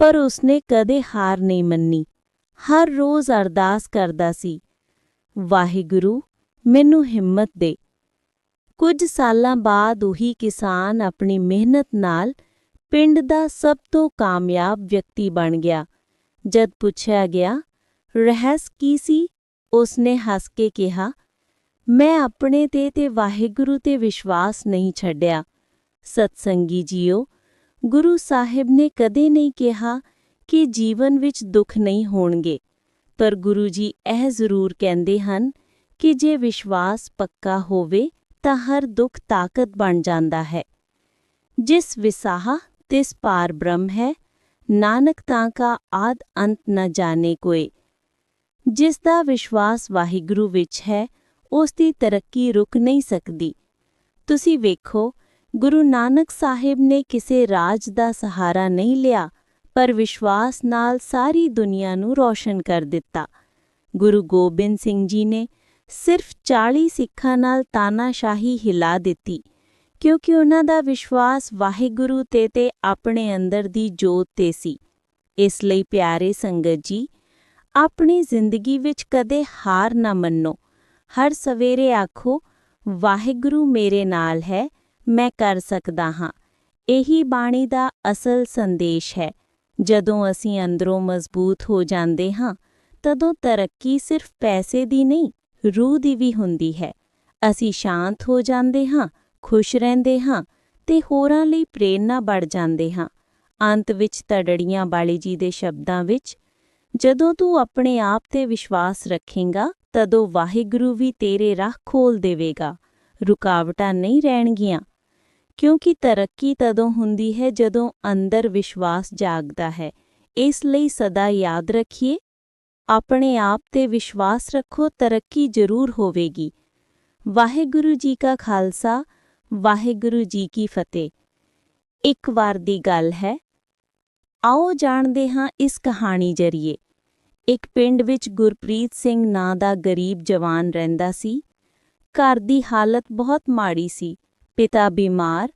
ਪਰ ਉਸਨੇ ਕਦੇ ਹਾਰ ਨਹੀਂ ਮੰਨੀ। ਹਰ ਰੋਜ਼ ਅਰਦਾਸ ਕਰਦਾ ਸੀ, ਵਾਹਿਗੁਰੂ, ਮੈਨੂੰ ਹਿੰਮਤ ਦੇ। ਕੁਝ ਸਾਲਾਂ ਬਾਅਦ ਉਹੀ ਕਿਸਾਨ ਆਪਣੀ ਮਿਹਨਤ ਨਾਲ ਪਿੰਡ ਦਾ ਸਭ ਤੋਂ ਕਾਮਯਾਬ ਵਿਅਕਤੀ ਬਣ ਗਿਆ। ਜਦ ਪੁੱਛਿਆ ਗਿਆ ਰਹੱਸ ਕੀ ਸੀ? ਉਸਨੇ ਹੱਸ ਕੇ ਕਿਹਾ, ਮੈਂ ਆਪਣੇ ਤੇ ਤੇ ਵਾਹਿਗੁਰੂ ਤੇ ਵਿਸ਼ਵਾਸ ਨਹੀਂ ਛੱਡਿਆ। ਸਤਸੰਗੀ ਜੀਓ, ਗੁਰੂ ਸਾਹਿਬ ਨੇ ਕਦੇ ਨਹੀਂ ਕਿਹਾ ਕਿ ਜੀਵਨ ਵਿੱਚ ਦੁੱਖ ਨਹੀਂ ਹੋਣਗੇ। ਪਰ ਗੁਰੂ ਜੀ ਇਹ ਜ਼ਰੂਰ ਕਹਿੰਦੇ ਹਨ ਕਿ ਜੇ ਵਿਸ਼ਵਾਸ ਪੱਕਾ ਹੋਵੇ ਤਾਂ ਹਰ ਦੁੱਖ ਤਾਕਤ ਬਣ ਜਾਂਦਾ ਹੈ। ਜਿਸ ਵਿਸਾਹ, ਤਿਸ ਪਾਰ ਬ੍ਰਹਮ ਹੈ, ਨਾਨਕ ਤਾਂ ਕਾ ਆਦ ਅੰਤ ਨ ਜਾਣੇ ਕੋਏ। ਜਿਸ ਦਾ ਵਿਸ਼ਵਾਸ ਵਾਹਿਗੁਰੂ ਵਿੱਚ ਹੈ ਉਸ ਦੀ ਤਰੱਕੀ ਰੁਕ ਨਹੀਂ ਸਕਦੀ। ਤੁਸੀਂ ਵੇਖੋ, ਗੁਰੂ ਨਾਨਕ ਸਾਹਿਬ ਨੇ ਕਿਸੇ ਰਾਜ ਦਾ ਸਹਾਰਾ ਨਹੀਂ ਲਿਆ, ਪਰ ਵਿਸ਼ਵਾਸ ਨਾਲ ਸਾਰੀ ਦੁਨੀਆ ਨੂੰ ਰੌਸ਼ਨ ਕਰ ਦਿੱਤਾ। ਗੁਰੂ ਗੋਬਿੰਦ ਸਿੰਘ ਜੀ ਨੇ ਸਿਰਫ 40 ਸਿੱਖਾਂ ਨਾਲ ਤਾਨਾਸ਼ਾਹੀ ਹਿਲਾ ਦਿੱਤੀ, ਕਿਉਂਕਿ ਉਹਨਾਂ ਦਾ ਵਿਸ਼ਵਾਸ ਵਾਹਿਗੁਰੂ ਤੇ ਤੇ ਆਪਣੇ ਅੰਦਰ ਦੀ ਜੋਤ ਤੇ ਸੀ। ਇਸ ਲਈ ਪਿਆਰੇ ਸੰਗਤ ਜੀ ਆਪਣੀ ਜ਼ਿੰਦਗੀ ਵਿੱਚ ਕਦੇ ਹਾਰ ਨਾ ਮੰਨੋ। ਹਰ ਸਵੇਰੇ ਆਖੋ, ਵਾਹਿਗੁਰੂ ਮੇਰੇ ਨਾਲ ਹੈ, ਮੈਂ ਕਰ ਸਕਦਾ ਹਾਂ। ਇਹੀ ਬਾਣੀ ਦਾ ਅਸਲ ਸੰਦੇਸ਼ ਹੈ। ਜਦੋਂ ਅਸੀਂ ਅੰਦਰੋਂ ਮਜ਼ਬੂਤ ਹੋ ਜਾਂਦੇ ਹਾਂ, ਤਦੋਂ ਤਰੱਕੀ ਸਿਰਫ ਪੈਸੇ ਦੀ ਨਹੀਂ, ਰੂਹ ਦੀ ਵੀ ਹੁੰਦੀ ਹੈ। ਅਸੀਂ ਸ਼ਾਂਤ ਹੋ ਜਾਂਦੇ ਹਾਂ, ਖੁਸ਼ ਰਹਿੰਦੇ ਹਾਂ ਤੇ ਹੋਰਾਂ ਲਈ ਪ੍ਰੇਰਨਾ ਬਣ ਜਾਂਦੇ ਹਾਂ। ਅੰਤ ਵਿੱਚ ਤੜੜੀਆਂ ਵਾਲੀ ਜੀ ਦੇ ਸ਼ਬਦਾਂ ਵਿੱਚ ਜਦੋਂ ਤੂੰ ਆਪਣੇ ਆਪ ਤੇ ਵਿਸ਼ਵਾਸ ਰੱਖੇਂਗਾ, ਤਦੋਂ ਵਾਹਿਗੁਰੂ ਵੀ ਤੇਰੇ ਰਾਹ ਖੋਲ ਦੇਵੇਗਾ। ਰੁਕਾਵਟਾਂ ਨਹੀਂ ਰਹਿਣਗੀਆਂ, ਕਿਉਂਕਿ ਤਰੱਕੀ ਤਦੋਂ ਹੁੰਦੀ ਹੈ ਜਦੋਂ ਅੰਦਰ ਵਿਸ਼ਵਾਸ ਜਾਗਦਾ ਹੈ। ਇਸ ਲਈ ਸਦਾ ਯਾਦ ਰੱਖੀਏ, ਆਪਣੇ ਆਪ ਤੇ ਵਿਸ਼ਵਾਸ ਰੱਖੋ, ਤਰੱਕੀ ਜ਼ਰੂਰ ਹੋਵੇਗੀ। ਵਾਹਿਗੁਰੂ ਜੀ ਕਾ ਖਾਲਸਾ, ਵਾਹਿਗੁਰੂ ਜੀ ਕੀ ਫਤਿਹ। ਇੱਕ ਵਾਰ ਦੀ ਗੱਲ ਹੈ ਆਓ ਜਾਣਦੇ ਹਾਂ ਇਸ ਕਹਾਣੀ ਜਰੀਏ। ਇੱਕ ਪਿੰਡ ਵਿੱਚ ਗੁਰਪ੍ਰੀਤ ਸਿੰਘ ਨਾਂ ਦਾ ਗਰੀਬ ਜਵਾਨ ਰਹਿੰਦਾ ਸੀ। ਘਰ ਦੀ ਹਾਲਤ ਬਹੁਤ ਮਾੜੀ ਸੀ। ਪਿਤਾ ਬਿਮਾਰ,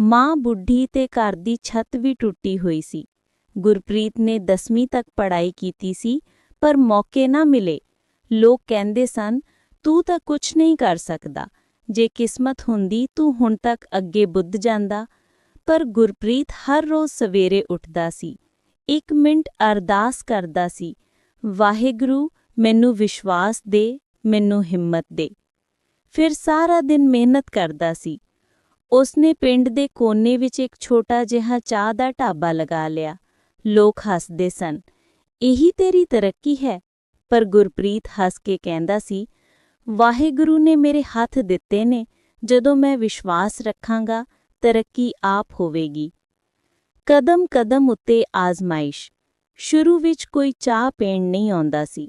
ਮਾਂ ਬੁੱਢੀ ਤੇ ਘਰ ਦੀ ਛੱਤ ਵੀ ਟੁੱਟੀ ਹੋਈ ਸੀ। ਗੁਰਪ੍ਰੀਤ ਨੇ 10ਵੀਂ ਤੱਕ ਪੜ੍ਹਾਈ ਕੀਤੀ ਸੀ, ਪਰ ਮੌਕੇ ਨਾ ਮਿਲੇ। ਲੋਕ ਕਹਿੰਦੇ ਸਨ, ਤੂੰ ਤਾਂ ਕੁਝ ਨਹੀਂ ਕਰ ਸਕਦਾ। ਜੇ ਕਿਸਮਤ ਹੁੰਦੀ, ਤੂੰ ਹੁਣ ਤੱਕ ਅੱਗੇ ਬੁੱਧ ਜਾਂਦਾ। ਪਰ ਗੁਰਪ੍ਰੀਤ ਹਰ ਰੋਜ਼ ਸਵੇਰੇ ਉੱਠਦਾ ਸੀ। ਇੱਕ ਮਿੰਟ ਅਰਦਾਸ ਕਰਦਾ ਸੀ, ਵਾਹਿਗੁਰੂ, ਮੈਨੂੰ ਵਿਸ਼ਵਾਸ ਦੇ, ਮੈਨੂੰ ਹਿੰਮਤ ਦੇ। ਫਿਰ ਸਾਰਾ ਦਿਨ ਮਿਹਨਤ ਕਰਦਾ ਸੀ। ਉਸਨੇ ਪਿੰਡ ਦੇ ਕੋਨੇ ਵਿੱਚ ਇੱਕ ਛੋਟਾ ਜਿਹਾ ਚਾਹ ਦਾ ਢਾਬਾ ਲਗਾ ਲਿਆ। ਲੋਕ ਹੱਸਦੇ ਸਨ। ਇਹੀ ਤੇਰੀ ਤਰੱਕੀ ਹੈ? ਪਰ ਗੁਰਪ੍ਰੀਤ ਹੱਸ ਕੇ ਕਹਿੰਦਾ ਸੀ, ਵਾਹਿਗੁਰੂ ਨੇ ਮੇਰੇ ਹੱਥ ਦਿੱਤੇ ਨੇ। ਜਦੋਂ ਮੈਂ ਵਿਸ਼ਵਾਸ ਰੱਖਾਂਗਾ ਤਰੱਕੀ ਆਪ ਹੋਵੇਗੀ। ਕਦਮ ਕਦਮ ਉੱਤੇ ਆਜ਼ਮਾਇਸ਼। ਸ਼ੁਰੂ ਵਿੱਚ ਕੋਈ ਚਾਹ ਪੀਣ ਨਹੀਂ ਆਉਂਦਾ ਸੀ।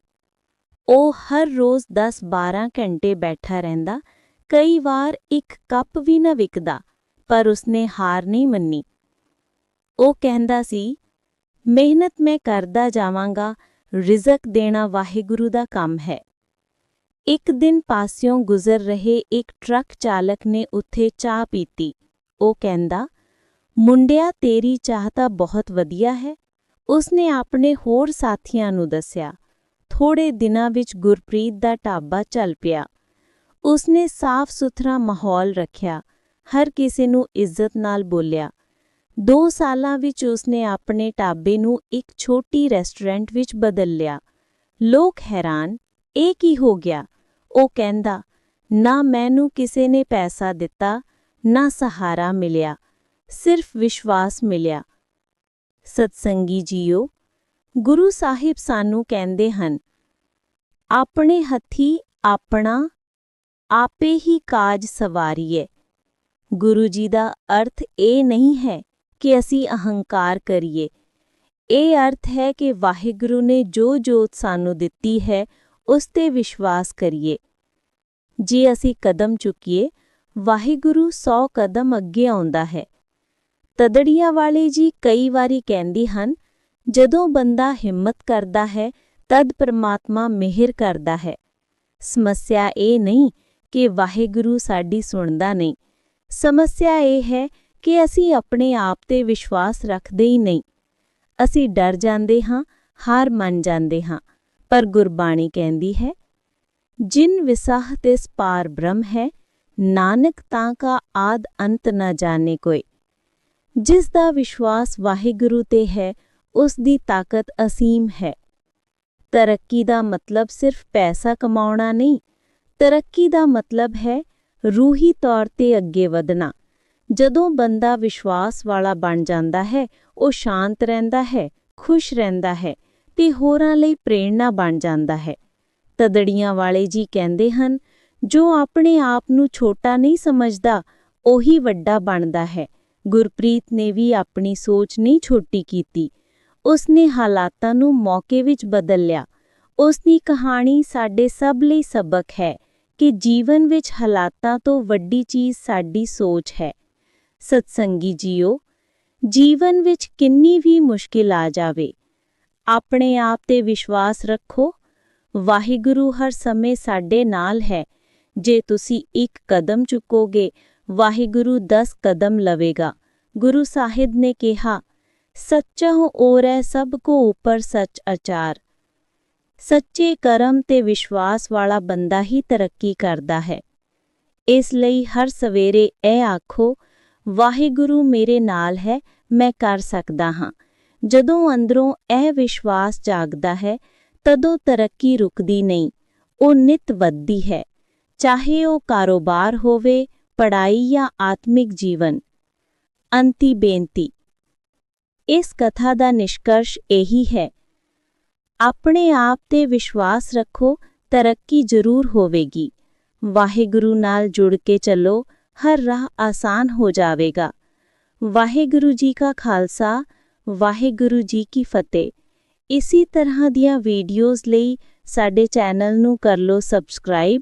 ਉਹ ਹਰ ਰੋਜ਼ 10-12 ਘੰਟੇ ਬੈਠਾ ਰਹਿੰਦਾ, ਕਈ ਵਾਰ ਇੱਕ ਕੱਪ ਵੀ ਨਾ ਵਿਕਦਾ, ਪਰ ਉਸਨੇ ਹਾਰ ਨਹੀਂ ਮੰਨੀ। ਉਹ ਕਹਿੰਦਾ ਸੀ, ਮਿਹਨਤ ਮੈਂ ਕਰਦਾ ਜਾਵਾਂਗਾ, ਰਿਜ਼ਕ ਦੇਣਾ ਵਾਹਿਗੁਰੂ ਦਾ ਕੰਮ ਹੈ। ਇੱਕ ਦਿਨ ਪਾਸਿਓਂ ਗੁਜ਼ਰ ਰਹੇ ਇੱਕ ਟਰੱਕ ਚਾਲਕ ਨੇ ਉੱਥੇ ਚਾਹ ਪੀਤੀ। ਉਹ ਕਹਿੰਦਾ, ਮੁੰਡਿਆ, ਤੇਰੀ ਚਾਹ ਤਾਂ ਬਹੁਤ ਵਧੀਆ ਹੈ। ਉਸਨੇ ਆਪਣੇ ਹੋਰ ਸਾਥੀਆਂ ਨੂੰ ਦੱਸਿਆ ਥੋੜੇ ਦਿਨਾਂ ਵਿੱਚ ਗੁਰਪ੍ਰੀਤ ਦਾ ਢਾਬਾ ਚੱਲ ਪਿਆ। ਉਸਨੇ ਸਾਫ਼ ਸੁਥਰਾ ਮਾਹੌਲ ਰੱਖਿਆ, ਹਰ ਕਿਸੇ ਨੂੰ ਇੱਜ਼ਤ ਨਾਲ ਬੋਲਿਆ। ਦੋ ਸਾਲਾਂ ਵਿੱਚ ਉਸਨੇ ਆਪਣੇ ਢਾਬੇ ਨੂੰ ਇੱਕ ਛੋਟੀ ਰੈਸਟੋਰੈਂਟ ਵਿੱਚ ਬਦਲ ਲਿਆ। ਲੋਕ ਹੈਰਾਨ, ਇਹ ਕੀ ਹੋ ਗਿਆ? ਉਹ ਕਹਿੰਦਾ, ਨਾ ਮੈਨੂੰ ਕਿਸੇ ਨੇ ਪੈਸਾ ਦਿੱਤਾ ਨਾ ਸਹਾਰਾ ਮਿਲਿਆ, ਸਿਰਫ ਵਿਸ਼ਵਾਸ ਮਿਲਿਆ। ਸਤਸੰਗੀ ਜੀਓ, ਗੁਰੂ ਸਾਹਿਬ ਸਾਨੂੰ ਕਹਿੰਦੇ ਹਨ, ਆਪਣੇ ਹੱਥੀ ਆਪਣਾ ਆਪੇ ਹੀ ਕਾਜ ਸਵਾਰੀਏ। ਗੁਰੂ ਜੀ ਦਾ ਅਰਥ ਇਹ ਨਹੀਂ ਹੈ ਕਿ ਅਸੀਂ ਅਹੰਕਾਰ ਕਰੀਏ। ਇਹ ਅਰਥ ਹੈ ਕਿ ਵਾਹਿਗੁਰੂ ਨੇ ਜੋ ਜੋਤ ਸਾਨੂੰ ਦਿੱਤੀ ਹੈ, ਉਸ ਤੇ ਵਿਸ਼ਵਾਸ ਕਰੀਏ। ਜੇ ਅਸੀਂ ਕਦਮ ਚੁੱਕੀਏ ਵਾਹਿਗੁਰੂ 100 ਕਦਮ ਅੱਗੇ ਆਉਂਦਾ ਹੈ। ਤਦੜੀਆਂ ਵਾਲੇ ਜੀ ਕਈ ਵਾਰੀ ਕਹਿੰਦੀ ਹਨ, ਜਦੋਂ ਬੰਦਾ ਹਿੰਮਤ ਕਰਦਾ ਹੈ, ਤਦ ਪ੍ਰਮਾਤਮਾ ਮਿਹਰ ਕਰਦਾ ਹੈ। ਸਮੱਸਿਆ ਇਹ ਨਹੀਂ ਕਿ ਵਾਹਿਗੁਰੂ ਸਾਡੀ ਸੁਣਦਾ ਨਹੀਂ। ਸਮੱਸਿਆ ਇਹ ਹੈ ਕਿ ਅਸੀਂ ਆਪਣੇ ਆਪ ਤੇ ਵਿਸ਼ਵਾਸ ਰੱਖਦੇ ਹੀ ਨਹੀਂ। ਅਸੀਂ ਡਰ ਜਾਂਦੇ ਹਾਂ, ਹਾਰ ਮੰਨ ਜਾਂਦੇ ਹਾਂ, ਪਰ ਗੁਰਬਾਣੀ ਕਹਿੰਦੀ ਹੈ, ਜਿਨ ਵਿਸਾਹ ਤਿਸ ਸਪਾਰ ਬ੍ਰਹਮ ਹੈ ਨਾਨਕ ਤਾਂ ਕਾ ਆਦ ਅੰਤ ਨਾ ਜਾਣੇ ਕੋਈ। ਜਿਸ ਦਾ ਵਿਸ਼ਵਾਸ ਵਾਹਿਗੁਰੂ ਤੇ ਹੈ, ਉਸ ਦੀ ਤਾਕਤ ਅਸੀਮ ਹੈ। ਤਰੱਕੀ ਦਾ ਮਤਲਬ ਸਿਰਫ ਪੈਸਾ ਕਮਾਉਣਾ ਨਹੀਂ, ਤਰੱਕੀ ਦਾ ਮਤਲਬ ਹੈ ਰੂਹੀ ਤੌਰ ਤੇ ਅੱਗੇ ਵਧਣਾ। ਜਦੋਂ ਬੰਦਾ ਵਿਸ਼ਵਾਸ ਵਾਲਾ ਬਣ ਜਾਂਦਾ ਹੈ, ਉਹ ਸ਼ਾਂਤ ਰਹਿੰਦਾ ਹੈ, ਖੁਸ਼ ਰਹਿੰਦਾ ਹੈ ਤੇ ਹੋਰਾਂ ਲਈ ਪ੍ਰੇਰਣਾ ਬਣ ਜਾਂਦਾ ਹੈ। ਤਦੜੀਆਂ ਵਾਲੇ ਜੀ ਕਹਿੰਦੇ ਹਨ ਜੋ ਆਪਣੇ ਆਪ ਨੂੰ ਛੋਟਾ ਨਹੀਂ ਸਮਝਦਾ, ਉਹੀ ਵੱਡਾ ਬਣਦਾ ਹੈ। ਗੁਰਪ੍ਰੀਤ ਨੇ ਵੀ ਆਪਣੀ ਸੋਚ ਨਹੀਂ ਛੋਟੀ ਕੀਤੀ। ਉਸਨੇ ਹਾਲਾਤਾਂ ਨੂੰ ਮੌਕੇ ਵਿੱਚ ਬਦਲ ਲਿਆ। ਉਸ ਦੀ ਕਹਾਣੀ ਸਾਡੇ ਸਭ ਲਈ ਸਬਕ ਹੈ ਕਿ ਜੀਵਨ ਵਿੱਚ ਹਾਲਾਤਾਂ ਤੋਂ ਵੱਡੀ ਚੀਜ਼ ਸਾਡੀ ਸੋਚ ਹੈ। ਸਤਸੰਗੀ ਜੀਓ, ਜੀਵਨ ਵਿੱਚ ਕਿੰਨੀ ਵੀ ਮੁਸ਼ਕਿਲ ਆ ਜਾਵੇ, ਆਪਣੇ ਆਪ ਤੇ ਵਿਸ਼ਵਾਸ ਰੱਖੋ। ਵਾਹਿਗੁਰੂ ਹਰ ਸਮੇਂ ਸਾਡੇ ਨਾਲ ਹੈ। ਜੇ ਤੁਸੀਂ ਇੱਕ ਕਦਮ ਚੁੱਕੋਗੇ, ਵਾਹਿਗੁਰੂ 10 ਕਦਮ ਲਵੇਗਾ। ਗੁਰੂ ਸਾਹਿਬ ਨੇ ਕਿਹਾ, ਸੱਚਾ ਹੈ ਸਭ ਕੋ ਉਪਰ ਸੱਚ ਅਚਾਰ ਸੱਚੇ ਕਰਮ ਤੇ ਵਿਸ਼ਵਾਸ ਵਾਲਾ ਬੰਦਾ ਹੀ ਤਰੱਕੀ ਕਰਦਾ ਹੈ। ਇਸ ਲਈ ਹਰ ਸਵੇਰੇ ਇਹ ਆਖੋ, ਵਾਹਿਗੁਰੂ ਮੇਰੇ ਨਾਲ ਹੈ, ਮੈਂ ਕਰ ਸਕਦਾ ਹਾਂ। ਜਦੋਂ ਅੰਦਰੋਂ ਇਹ ਵਿਸ਼ਵਾਸ ਜਾਗਦਾ ਹੈ, ਤਦੋਂ ਤਰੱਕੀ ਰੁਕਦੀ ਨਹੀਂ, ਉਹ ਨਿਤ ਵੱਧਦੀ ਹੈ। ਚਾਹੇ ਉਹ ਕਾਰੋਬਾਰ ਹੋਵੇ ਪੜ੍ਹਾਈ ਜਾਂ ਆਤਮਿਕ ਜੀਵਨ ਅੰਤੀ ਬੇਨਤੀ ਇਸ ਕਥਾ ਦਾ ਨਿਸ਼ਕਰਸ਼ ਇਹੀ ਹੈ ਆਪਣੇ ਆਪ ਤੇ ਵਿਸ਼ਵਾਸ ਰੱਖੋ ਤਰੱਕੀ ਜ਼ਰੂਰ ਹੋਵੇਗੀ ਵਾਹਿਗੁਰੂ ਨਾਲ ਜੁੜ ਕੇ ਚੱਲੋ ਹਰ ਰਾਹ ਆਸਾਨ ਹੋ ਜਾਵੇਗਾ ਵਾਹਿਗੁਰੂ ਜੀ ਕਾ ਖਾਲਸਾ ਵਾਹਿਗੁਰੂ ਜੀ ਕੀ ਫਤਿਹ ਇਸੇ ਤਰ੍ਹਾਂ ਦੀਆਂ ਵੀਡੀਓਜ਼ ਲਈ ਸਾਡੇ ਚੈਨਲ ਨੂੰ ਕਰ ਲਓ ਸਬਸਕ੍ਰਾਈਬ